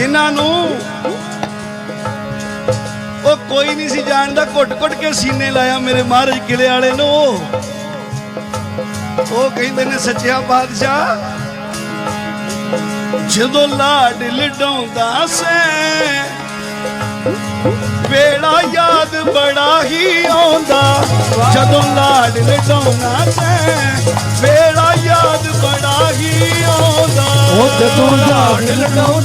ਜਿਨ੍ਹਾਂ ਨੂੰ ਉਹ ਕੋਈ ਨਹੀਂ ਸੀ ਜਾਣਦਾ, ਘੁੱਟ-ਘੁੱਟ ਕੇ ਸੀਨੇ ਲਾਇਆ ਮੇਰੇ ਮਹਾਰਾਜ ਕਿਲੇ ਵਾਲੇ ਨੂੰ। ਉਹ ਕਹਿੰਦੇ ਨੇ, ਸੱਚਿਆ ਬਾਦਸ਼ਾਹ, ਜਦੋਂ ਲਾਡ ਲਡਾਉਂਦਾ ਸੈਂ ਵੇੜਾ ਯਾਦ ਬੜਾ ਹੀ ਆਉਂਦਾ। ਜਦੋਂ ਲਾਡ ਲਡਾਉਣਾ ਸੈਂ ਵੇੜਾ ਯਾਦ ਬੜਾ ਹੀ ਆਉਂਦਾ। ਉਹ ਜਦੋਂ ਲਾਡ ਲਗਾਉਂਦਾ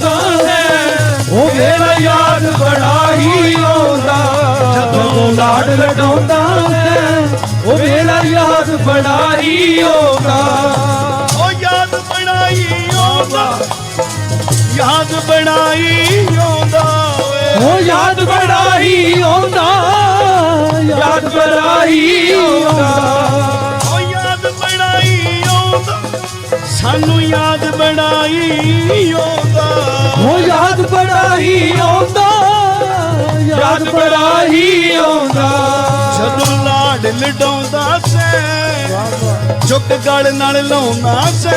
ਬੜਾ ਹੀ ਆਉਂਦਾ ਜਦੋਂ ਲਾਡ ਲਗਾਉਂਦਾ ਉਹ ਵੇਲਾ ਯਾਦ ਬੜਾ ਹੀ ਆਉਂਦਾ ਉਹ ਯਾਦ ਬਣਾਈ ਆਉਂਦਾ। ਯਾਦ ਬਣਾਈ ਆਉਂਦਾ ਉਹ ਯਾਦ ਬੜਾ ਆਉਂਦਾ। ਯਾਦ ਬੜਾ ਹੀ ਆਉਂਦਾ ਉਹ ਯਾਦ ਬਣਾਈ ਆਉਂਦਾ। ਸਾਨੂੰ ਯਾਦ ਬਣਾਈ ਆਉਂਦਾ। ਉਹ ਯਾਦ ਬੜਾ ਆਉਂਦਾ। ਯਾਦ ਬੜਾ ਹੀ ਆਉਂਦਾ। ਜਦੋਂ ਲਾਡ ਲਡਾਉਂਦਾ ਸੈ ਚੁੱਕ ਗਲ ਨਾਲ ਲਾਉਂਦਾ ਸੈ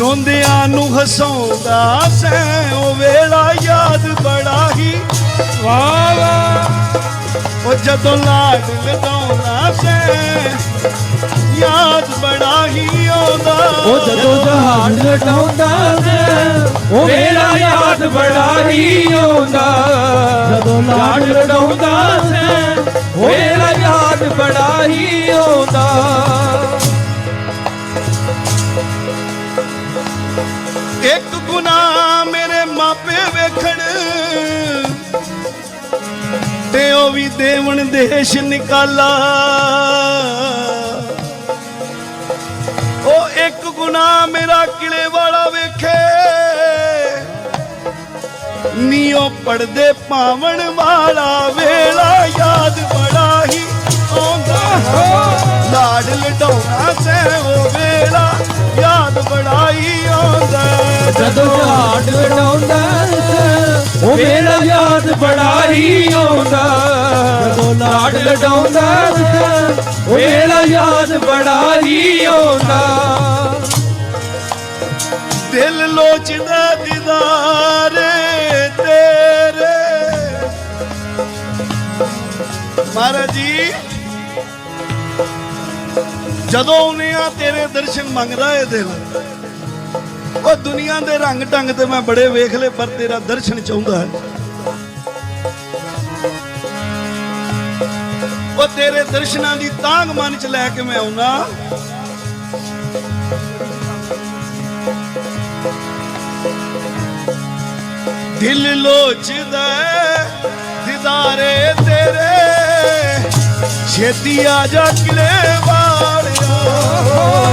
ਰੋਂਦਿਆਂ ਨੂੰ ਹਸਾਉਂਦਾ ਸੈ ਉਹ ਵੇਲਾ ਯਾਦ ਬੜਾ ਹੀ ਵਾਹ ਵਾਹ। ਉਹ ਜਦੋਂ ਲਾਡ ਲਡਾਉਂਦਾ ਸੈ ਯਾਦ ਬੜਾ ਹੀ ਆਉਂਦਾ। ਉਹ ਜਦੋਂ ਜਹਾਜ਼ ਲਟਾਉਂਦਾ ਹੈ ਉਹ ਵੇਲਾ ਯਾਦ ਬੜਾ ਹੀ ਆਉਂਦਾ। ਜਦੋਂ ਲਾਡ ਲਟਾਉਂਦਾ ਹੈ ਉਹ ਵੇਲਾ ਯਾਦ ਬੜਾ ਹੀ ਆਉਂਦਾ। ਇੱਕ ਗੁਨਾਹ ਮੇਰੇ ਮਾਪੇ ਵੇਖਣ ਤੇ ਉਹ ਵੀ ਦੇਵਨ ਦੇਸ਼ ਨਿਕਾਲਾ। ਨੀਓ ਪੜਦੇ ਪਾਵਣ ਵਾਲਾ ਵੇਲਾ ਯਾਦ ਬੜਾ ਹੀ ਆਉਂਦਾ ਲਾਡ ਲਡਾਉਣਾ ਸੈ ਉਹ ਵੇਲਾ ਯਾਦ ਬੜਾ ਹੀ ਆਉਂਦਾ ਜਦੋਂ ਲਟਾਉਂਦਾ ਹੈ ਉਹ ਵੇਲਾ ਯਾਦ ਬੜਾ ਹੀ ਆਉਂਦਾ ਜਦੋਂ ਲਾਡ ਲਟਾਉਂਦਾ ਹੈ ਉਹ ਵੇਲਾ ਯਾਦ ਬੜਾ ਹੀ ਆਉਂਦਾ ਦਿਲ ਲੋਚਦਾ ਦੀਦਾਰੇ ਮਹਾਰਾਜ ਜੀ, ਜਦੋਂ ਉਹਨੇ ਆ ਤੇਰੇ ਦਰਸ਼ਨ ਮੰਗਦਾ ਏ ਦਿਲ ਉਹ ਦੁਨੀਆ ਦੇ ਰੰਗ ਢੰਗ ਤੇ ਮੈਂ ਬੜੇ ਵੇਖ ਲਏ, ਪਰ ਤੇਰਾ ਦਰਸ਼ਨ ਚਾਹੁੰਦਾ ਹੈ। ਉਹ ਤੇਰੇ ਦਰਸ਼ਨਾਂ ਦੀ ਤਾਂਗ ਮਨ ਚ ਲੈ ਕੇ ਮੈਂ ਆਉਣਾ ਦਿਲ ਲੋਚਦਾ ਹੈ ਛੇਤੀ ਆ ਜਾ ਕਿਲੇ ਵਾਲਿਆ।